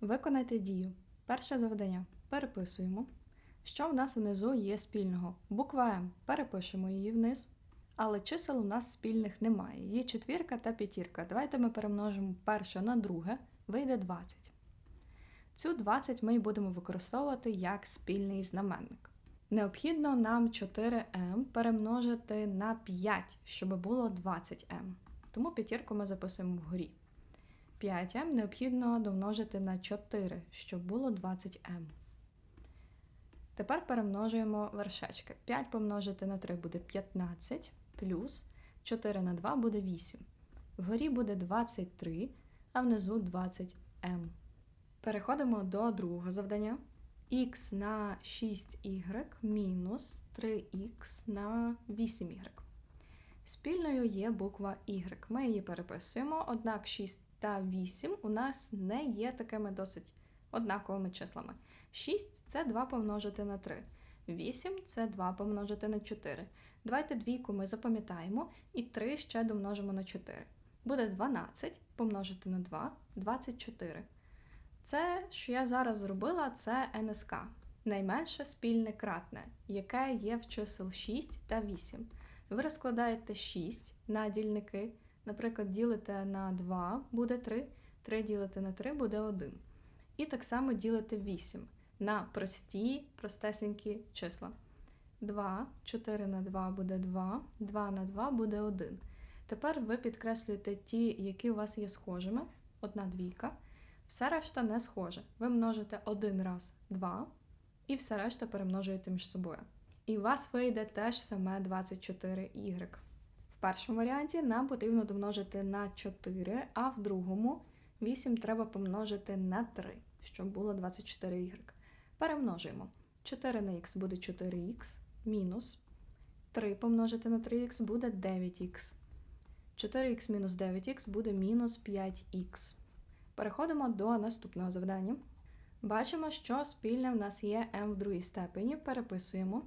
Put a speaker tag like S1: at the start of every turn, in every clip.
S1: Виконайте дію. Перше завдання. Переписуємо. Що в нас внизу є спільного? Буква М. Перепишемо її вниз. Але чисел у нас спільних немає. Є четвірка та п'ятірка. Давайте ми перемножимо перше на друге, вийде 20. Цю 20 ми будемо використовувати як спільний знаменник. Необхідно нам 4m перемножити на 5, щоб було 20m. Тому п'ятірку ми записуємо вгорі. 5m необхідно домножити на 4, щоб було 20m. Тепер перемножуємо вершечки. 5 помножити на 3 буде 15, плюс 4 на 2 буде 8. Вгорі буде 23, а внизу 20m. Переходимо до другого завдання. х на 6y мінус 3х на 8y. Спільною є буква y. Ми її переписуємо, однак 6 та 8 у нас не є такими досить однаковими числами. 6 це 2 помножити на 3. 8 це 2 помножити на 4. Давайте двійку ми запам'ятаємо і 3 ще домножимо на 4. Буде 12 помножити на 2 24. Це, що я зараз зробила, це НСК. Найменше спільне кратне, яке є в чисел 6 та 8. Ви розкладаєте 6 на дільники, наприклад, ділите на 2 буде 3, 3 ділите на 3 буде 1. І так само ділите 8 на прості, простесенькі числа. 2, 4 на 2 буде 2, 2 на 2 буде 1. Тепер ви підкреслюєте ті, які у вас є схожими, одна двійка. Все решта не схоже. Ви множите один раз 2, і все решта перемножуєте між собою. І у вас вийде теж саме 24y. Першому варіанті нам потрібно домножити на 4, а в другому 8 треба помножити на 3, щоб було 24y. Перемножуємо. 4 на х буде 4х, мінус 3 помножити на 3х буде 9х. 4х мінус 9х буде мінус 5х. Переходимо до наступного завдання. Бачимо, що спільне в нас є m в другій степені. Переписуємо.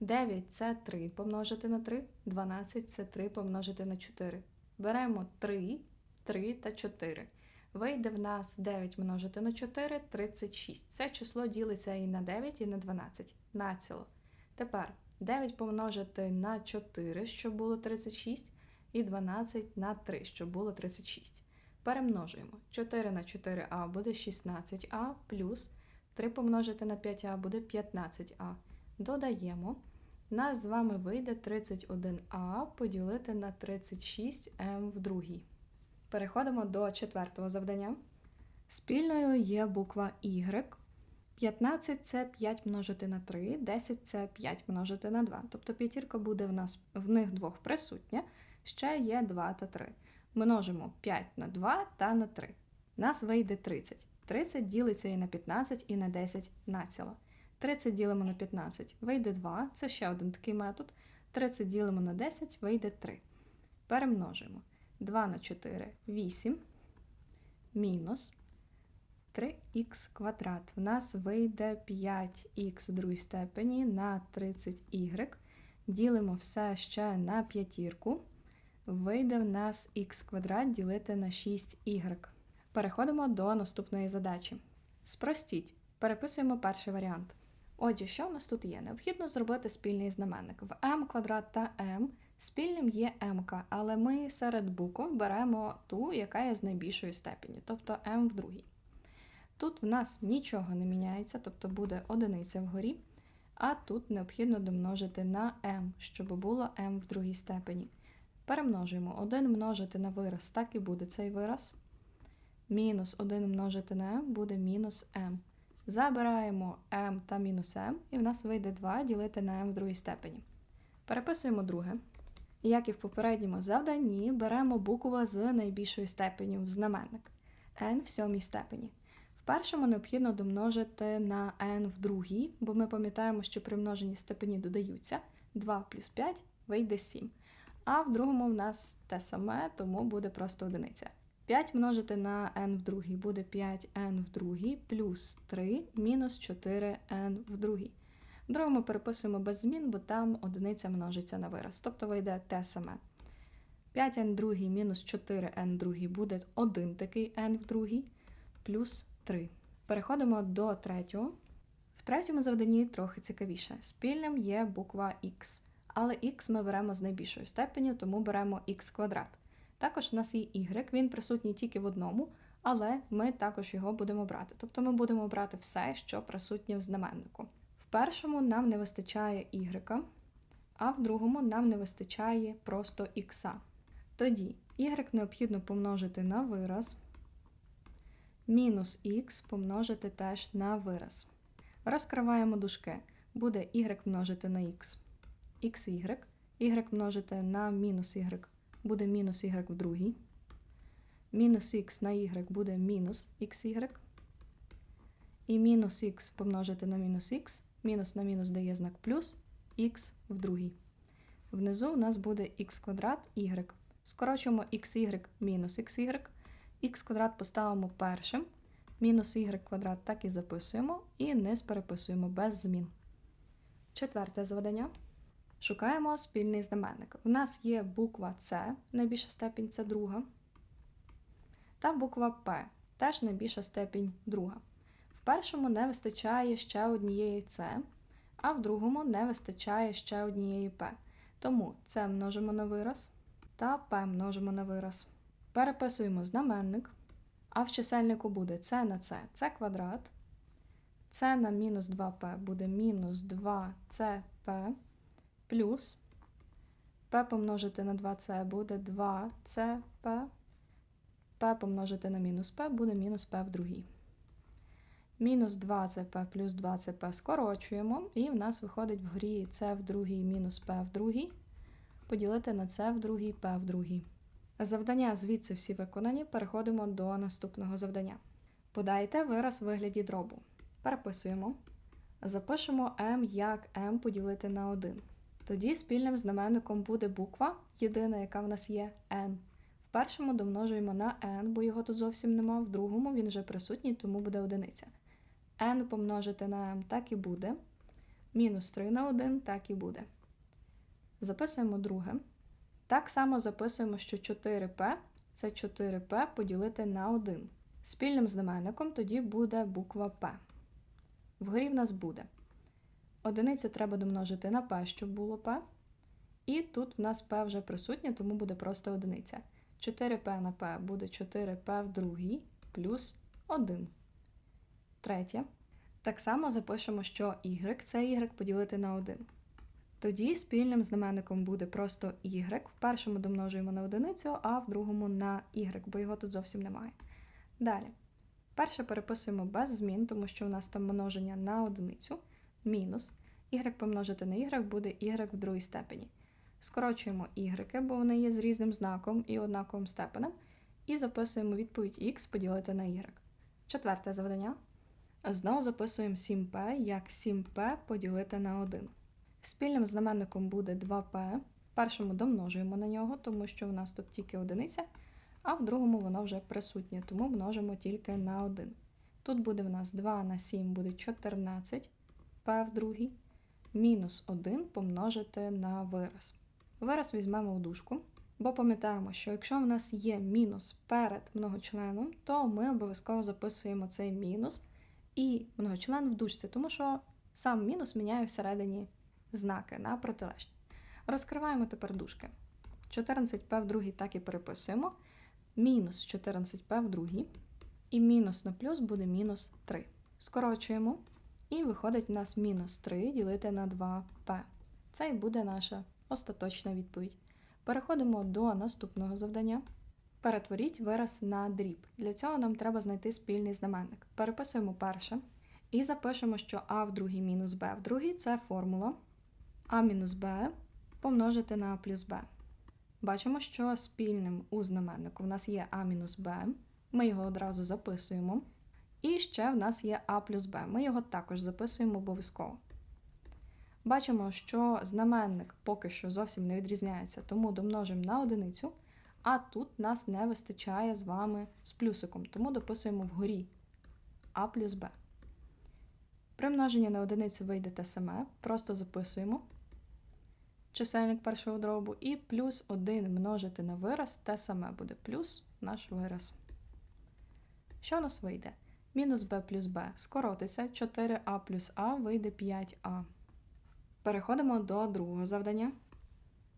S1: 9 це 3 помножити на 3, 12 це 3 помножити на 4. Беремо 3, 3 та 4. Вийде в нас 9 множити на 4 36. Це число ділиться і на 9, і на 12. Націло. Тепер 9 помножити на 4, щоб було 36, і 12 на 3, щоб було 36. Перемножуємо. 4 на 4а буде 16а, плюс 3 помножити на 5а буде 15а. Додаємо. Нас з вами вийде 31а поділити на 36m в другій. Переходимо до четвертого завдання. Спільною є буква Y. 15 це 5 множити на 3, 10 це 5 множити на 2. Тобто п'ятірка буде в нас в них двох присутня, ще є 2 та 3. Множимо 5 на 2 та на 3. Нас вийде 30. 30 ділиться і на 15, і на 10 націло. 30 ділимо на 15, вийде 2, це ще один такий метод. 30 ділимо на 10, вийде 3. Перемножуємо. 2 на 4 8 мінус 3х квадрат. В нас вийде 5х в другій степені на 30y. Ділимо все ще на п'ятірку. Вийде в нас х квадрат ділити на 6y. Переходимо до наступної задачі. Спростіть. Переписуємо перший варіант. Отже, що в нас тут є? Необхідно зробити спільний знаменник. В m квадрат та m спільним є m, але ми серед букв беремо ту, яка є з найбільшої степені, тобто m в другій. Тут в нас нічого не міняється, тобто буде одиниця вгорі, а тут необхідно домножити на m, щоб було m в другій степені. Перемножуємо 1 множити на вираз, так і буде цей вираз. Мінус 1 множити на m буде мінус m. Забираємо m та мінус m, і в нас вийде 2 ділити на m в другій степені. Переписуємо друге. Як і в попередньому завданні, беремо букву з найбільшою степеню в знаменник n в сьомій степені. В першому необхідно домножити на n в другій, бо ми пам'ятаємо, що при множенні степені додаються 2 плюс 5 вийде 7. А в другому в нас те саме, тому буде просто одиниця. 5 множити на n в другій буде 5n в другій плюс 3 мінус 4n в другій. В другому переписуємо без змін, бо там одиниця множиться на вираз, тобто вийде те саме. 5n в другій мінус 4n в другій буде 1 такий n в другій, плюс 3. Переходимо до третього. В третьому завданні трохи цікавіше. Спільним є буква Х, але Х ми беремо з найбільшою степеню, тому беремо х квадрат. Також у нас є y, він присутній тільки в одному, але ми також його будемо брати. Тобто ми будемо брати все, що присутнє в знаменнику. В першому нам не вистачає y, а в другому нам не вистачає просто х. Тоді y необхідно помножити на вираз, мінус х помножити теж на вираз. Розкриваємо дужки. Буде y множити на х, xy, y множити на мінус y, буде мінус y в другій. Мінус х на y буде мінус xy. І мінус х помножити на мінус х, мінус на мінус дає знак плюс, х в другій. Внизу у нас буде х квадрат y. Скорочуємо xy мінус xy, х квадрат поставимо першим, мінус y квадрат так і записуємо, і низ переписуємо без змін. Четверте завдання. Шукаємо спільний знаменник. У нас є буква С, найбільша степінь це друга, та буква П, теж найбільша степінь друга. В першому не вистачає ще однієї С, а в другому не вистачає ще однієї П. Тому С множимо на вираз та П множимо на вираз. Переписуємо знаменник, а в чисельнику буде С на С С квадрат. С на мінус 2П буде мінус 2СП плюс П помножити на 2С буде 2СП. П помножити на мінус П буде мінус П в другій. Мінус 2ЦП плюс 2ЦП скорочуємо, і в нас виходить вгорі С в другій мінус П в другій. Поділити на С в другій П в другій. Завдання звідси всі виконані. Переходимо до наступного завдання. Подайте вираз в вигляді дробу. Переписуємо. Запишемо m як m поділити на 1. Тоді спільним знаменником буде буква, єдина, яка в нас є n. В першому домножуємо на n, бо його тут зовсім нема, в другому він вже присутній, тому буде одиниця. n помножити на m так і буде. Мінус 3 на 1 так і буде. Записуємо друге. Так само записуємо, що 4p це 4p поділити на 1. Спільним знаменником тоді буде буква P. Вгорі в нас буде. Одиницю треба домножити на p, щоб було p. І тут в нас p вже присутнє, тому буде просто одиниця. 4p на p буде 4p в другій плюс 1. Третє. Так само запишемо, що y це y поділити на 1. Тоді спільним знаменником буде просто y. В першому домножуємо на одиницю, а в другому на y, бо його тут зовсім немає. Далі. Перше переписуємо без змін, тому що у нас там множення на одиницю, мінус. y помножити на y буде y в другій степені. Скорочуємо y, бо вони є з різним знаком і однаковим степенем. І записуємо відповідь x поділити на y. Четверте завдання. Знову записуємо 7p як 7p поділити на 1. Спільним знаменником буде 2p. Першому домножуємо на нього, тому що в нас тут тільки одиниця, а в другому воно вже присутнє, тому множимо тільки на 1. Тут буде в нас 2 на 7 буде 14 p в другій, мінус 1 помножити на вираз. Вираз візьмемо в дужку, бо пам'ятаємо, що якщо в нас є мінус перед многочленом, то ми обов'язково записуємо цей мінус і многочлен в дужці, тому що сам мінус міняє всередині знаки на протилежні. Розкриваємо тепер дужки. 14p в другій так і переписуємо. Мінус 14p в другій. І мінус на плюс буде мінус 3. Скорочуємо. І виходить у нас мінус 3 ділити на 2p. Це і буде наша остаточна відповідь. Переходимо до наступного завдання. Перетворіть вираз на дріб. Для цього нам треба знайти спільний знаменник. Переписуємо перше. І запишемо, що а в другій мінус b в другій це формула а мінус b помножити на плюс b. Бачимо, що спільним у знаменнику в нас є а мінус b, ми його одразу записуємо. І ще в нас є а плюс b, ми його також записуємо обов'язково. Бачимо, що знаменник поки що зовсім не відрізняється, тому домножимо на одиницю, а тут нас не вистачає з вами з плюсиком, тому дописуємо вгорі а плюс b. При множенні на одиницю вийде те саме, просто записуємо чисельник першого дробу, і плюс 1 множити на вираз те саме буде плюс наш вираз. Що у нас вийде? Мінус b плюс b скоротиться, 4а плюс а вийде 5а. Переходимо до другого завдання.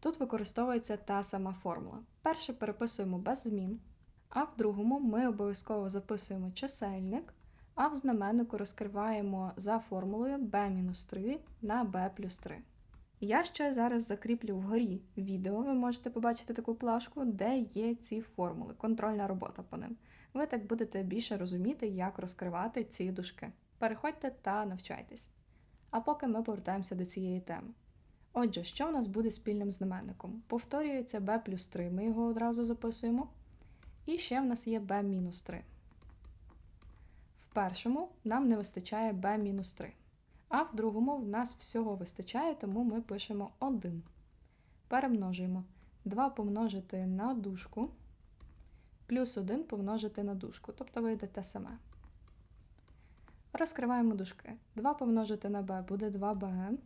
S1: Тут використовується та сама формула. Перше переписуємо без змін, а в другому ми обов'язково записуємо чисельник, а в знаменнику розкриваємо за формулою b-3 на b плюс 3. Я ще зараз закріплю вгорі відео, ви можете побачити таку плашку, де є ці формули, контрольна робота по ним. Ви так будете більше розуміти, як розкривати ці дужки. Переходьте та навчайтесь. А поки ми повертаємося до цієї теми. Отже, що у нас буде спільним знаменником? Повторюється b плюс 3, ми його одразу записуємо. І ще в нас є b мінус 3. В першому нам не вистачає b мінус 3. А в другому в нас всього вистачає, тому ми пишемо 1. Перемножуємо 2 помножити на дужку, плюс 1 помножити на дужку, тобто вийде те саме. Розкриваємо дужки. 2 помножити на b буде 2b.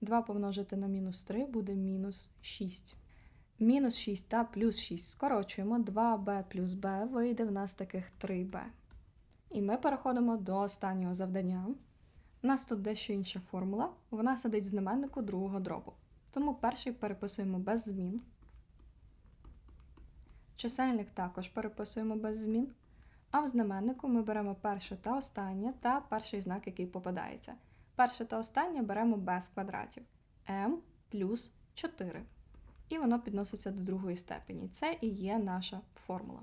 S1: 2 помножити на мінус 3 буде мінус 6. Мінус 6 та плюс 6 скорочуємо 2b плюс b вийде в нас таких 3b. І ми переходимо до останнього завдання. У нас тут дещо інша формула, вона сидить в знаменнику другого дробу. Тому перший переписуємо без змін. Чисельник також переписуємо без змін. А в знаменнику ми беремо перше та останнє та перший знак, який попадається. Перше та останнє беремо без квадратів m плюс 4. І воно підноситься до другої степені. Це і є наша формула.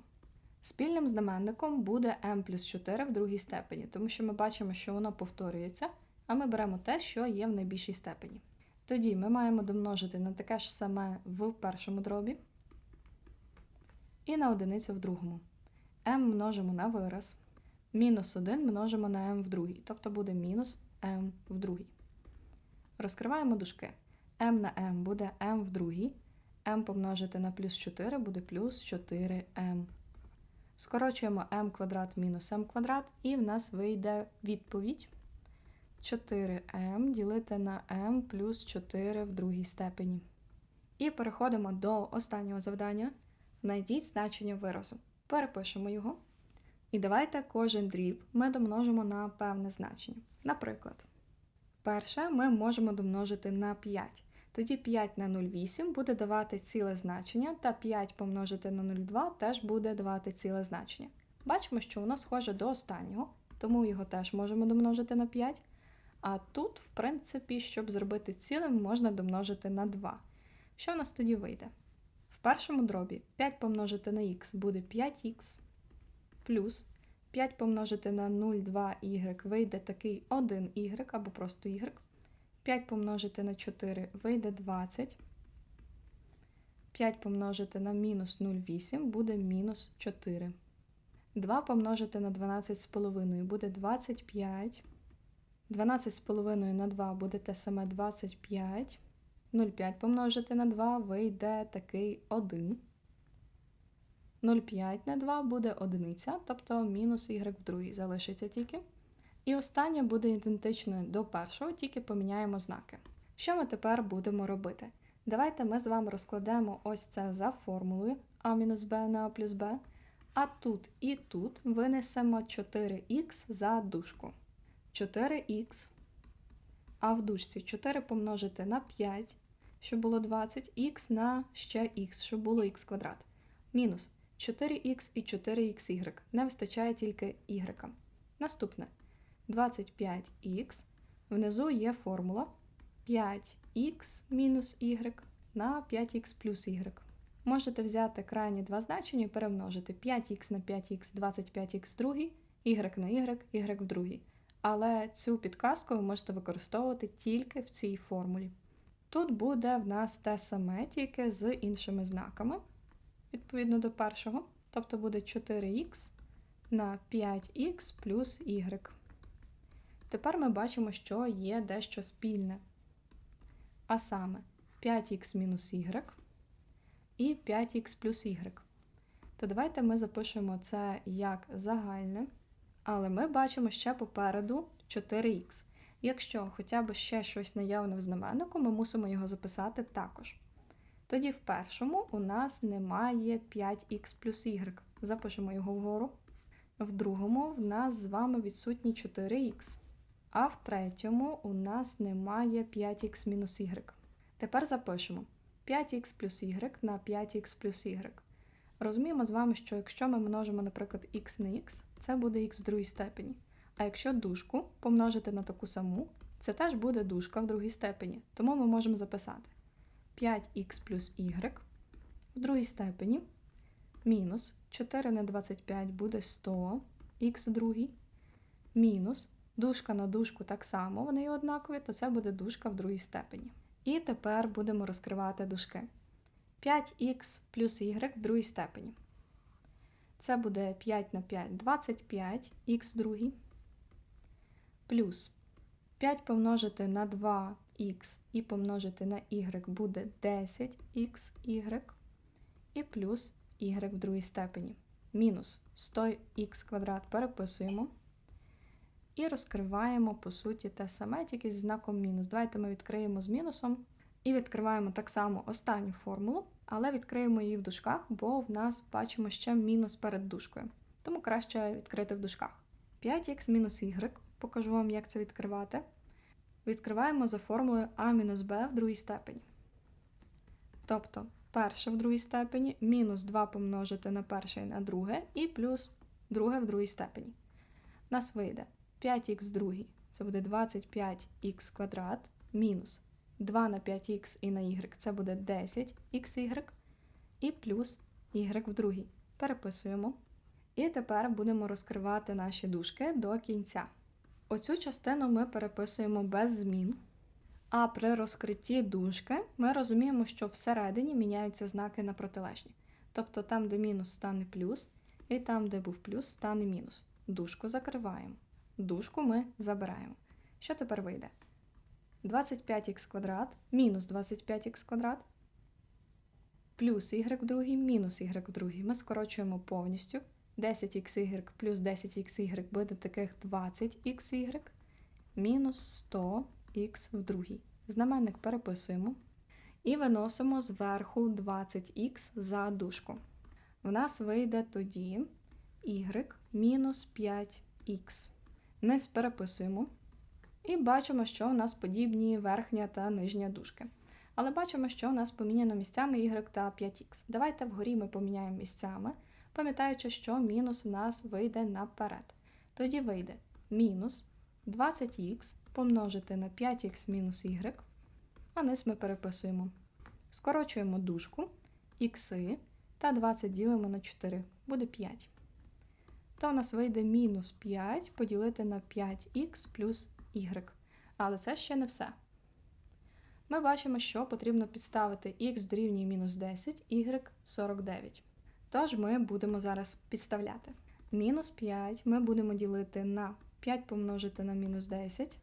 S1: Спільним знаменником буде m плюс 4 в другій степені, тому що ми бачимо, що воно повторюється, а ми беремо те, що є в найбільшій степені. Тоді ми маємо домножити на таке ж саме в першому дробі і на одиницю в другому. m множимо на вираз. Мінус 1 множимо на m в другій, тобто буде мінус m в другій. Розкриваємо дужки. m на m буде m в другій, m помножити на плюс 4 буде плюс 4m. Скорочуємо m квадрат мінус m квадрат, і в нас вийде відповідь 4m ділити на m плюс 4 в другій степені. І переходимо до останнього завдання. Знайдіть значення виразу. Перепишемо його. І давайте кожен дріб ми домножимо на певне значення. Наприклад, перше ми можемо домножити на 5. Тоді 5 на 0,8 буде давати ціле значення, та 5 помножити на 0,2 теж буде давати ціле значення. Бачимо, що воно схоже до останнього, тому його теж можемо домножити на 5. А тут, в принципі, щоб зробити цілим, можна домножити на 2. Що у нас тоді вийде? В першому дробі 5 помножити на х буде 5х, плюс 5 помножити на 0,2y вийде такий 1y або просто y. 5 помножити на 4 вийде 20. 5 помножити на мінус 0,8 буде мінус 4. 2 помножити на 12,5 буде 25. 12,5 на 2 буде те саме 25. 0,5 помножити на 2 вийде такий 1. 0,5 на 2 буде одиниця, тобто мінус y в другій залишиться тільки. І останнє буде ідентичне до першого, тільки поміняємо знаки. Що ми тепер будемо робити? Давайте ми з вами розкладемо ось це за формулою а мінус b на а плюс b, а тут і тут винесемо 4х за дужку. 4х, а в дужці 4 помножити на 5, щоб було 20, х на ще х, щоб було х квадрат. Мінус 4х і 4xy. Не вистачає тільки y. Наступне. 25х. Внизу є формула 5х мінус y на 5х плюс y. Можете взяти крайні два значення і перемножити 5х на 5х 25х в другій, y на y, y в другій. Але цю підказку ви можете використовувати тільки в цій формулі. Тут буде в нас те саме, тільки з іншими знаками, відповідно до першого. Тобто буде 4х на 5х плюс y. Тепер ми бачимо, що є дещо спільне. А саме 5х мінус y і 5х плюс y. То давайте ми запишемо це як загальне, але ми бачимо ще попереду 4х. Якщо хоча б ще щось наявне в знаменнику, ми мусимо його записати також. Тоді в першому у нас немає 5х плюс y. Запишемо його вгору. В другому в нас з вами відсутні 4х. А в третьому у нас немає 5х мінус y. Тепер запишемо 5х плюс y на 5х плюс y. Розуміємо з вами, що якщо ми множимо, наприклад, х на х, це буде х в другій степені. А якщо дужку помножити на таку саму, це теж буде дужка в другій степені. Тому ми можемо записати 5х плюс y в другій степені мінус 4 на 25 буде 100 х в другій, мінус дужка на дужку так само, вони однакові, то це буде дужка в другій степені. І тепер будемо розкривати дужки. 5х плюс y в другій степені. Це буде 5 на 5 25 х другий. Плюс 5 помножити на 2х і помножити на y буде 10xy. І плюс y в другій степені. Мінус 100х квадрат переписуємо. І розкриваємо, по суті, те саме, тільки з знаком мінус. Давайте ми відкриємо з мінусом. І відкриваємо так само останню формулу, але відкриємо її в дужках, бо в нас бачимо ще мінус перед дужкою. Тому краще відкрити в дужках. 5х мінус y, покажу вам, як це відкривати. Відкриваємо за формулою а мінус b в другій степені. Тобто, перше в другій степені, мінус 2 помножити на перше і на друге, і плюс друге в другій степені. У нас вийде 5х в другий, це буде 25х квадрат, мінус 2 на 5х і на y це буде 10xy, і плюс y в другій. Переписуємо. І тепер будемо розкривати наші дужки до кінця. Оцю частину ми переписуємо без змін. А при розкритті дужки ми розуміємо, що всередині міняються знаки на протилежні. Тобто там, де мінус стане плюс, і там, де був плюс, стане мінус. Дужку закриваємо. Дужку ми забираємо. Що тепер вийде? 25х квадрат мінус 25х квадрат плюс y в другій мінус y в другій. Ми скорочуємо повністю. 10xy плюс 10xy буде таких 20xy мінус 100х в другій. Знаменник переписуємо і виносимо зверху 20х за дужку. В нас вийде тоді y мінус 5х. Низ переписуємо. І бачимо, що у нас подібні верхня та нижня дужки. Але бачимо, що у нас поміняно місцями y та 5х. Давайте вгорі ми поміняємо місцями, пам'ятаючи, що мінус у нас вийде наперед. Тоді вийде мінус 20х помножити на 5х мінус y, а низ ми переписуємо. Скорочуємо дужку х та 20 ділимо на 4, буде 5. То у нас вийде мінус 5 поділити на 5х плюс y. Але це ще не все. Ми бачимо, що потрібно підставити х дорівнює мінус 10, y 49. Тож ми будемо зараз підставляти. Мінус 5 ми будемо ділити на 5 помножити на мінус 10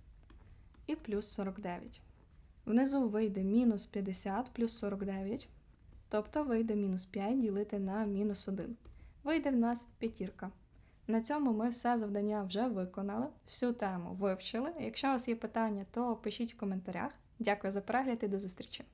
S1: і плюс 49. Внизу вийде мінус 50 плюс 49, тобто вийде мінус 5 ділити на мінус 1. Вийде в нас п'ятірка. На цьому ми все завдання вже виконали, всю тему вивчили. Якщо у вас є питання, то пишіть в коментарях. Дякую за перегляд і до зустрічі!